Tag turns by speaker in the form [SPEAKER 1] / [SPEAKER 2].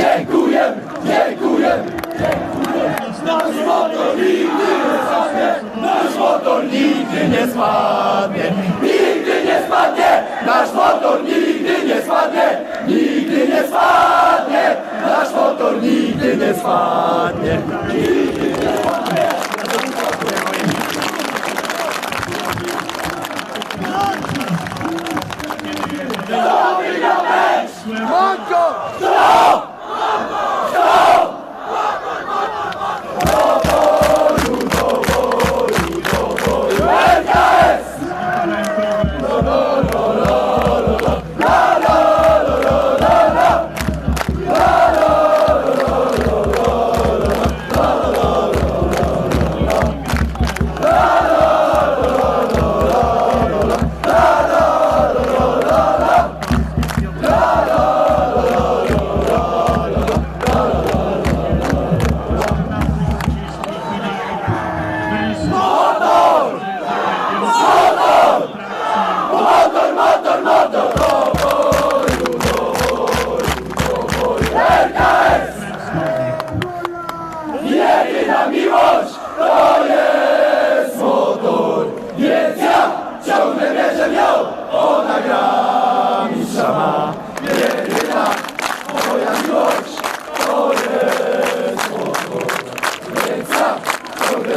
[SPEAKER 1] Dziękuję, dziękuję, dziękuję. Nasz motor nigdy nie spadnie, nasz motor nigdy nie spadnie, nigdy nie spadnie, nasz motor nigdy nie spadnie, nigdy nie spadnie, nasz motor nigdy nie spadnie, nigdy nie spadnie. No! Wielkie na miłość, to jest!